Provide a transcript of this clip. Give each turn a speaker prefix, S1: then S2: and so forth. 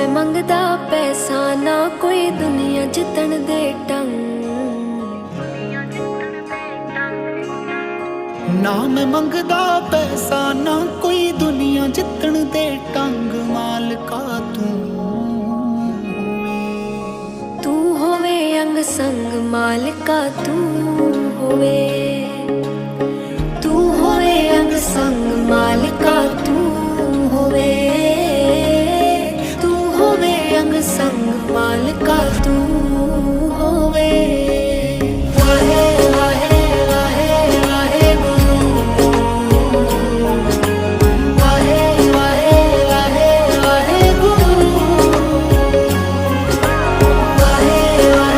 S1: ਮੰਗਦਾ ਪੈਸਾ ਨਾ ਕੋਈ ਦੁਨੀਆ ਜਿੱਤਣ ਦੇ ਟੰਗ
S2: ਨਾ ਮੈਂ ਮੰਗਦਾ ਪੈਸਾ ਨਾ ਕੋਈ ਦੁਨੀਆ ਜਿੱਤਣ ਦੇ ਟੰਗ ਮਾਲਕਾ ਤੂੰ
S1: ਤੂੰ ਹੋਵੇ ਅੰਗ ਸੰਗ ਮਾਲਕਾ ਤੂੰ ਹੋਵੇ। ਤੂੰ ਹੋਵੇ ਅੰਗ ਸੰਗ ਮਾਲਕਾ माल का तू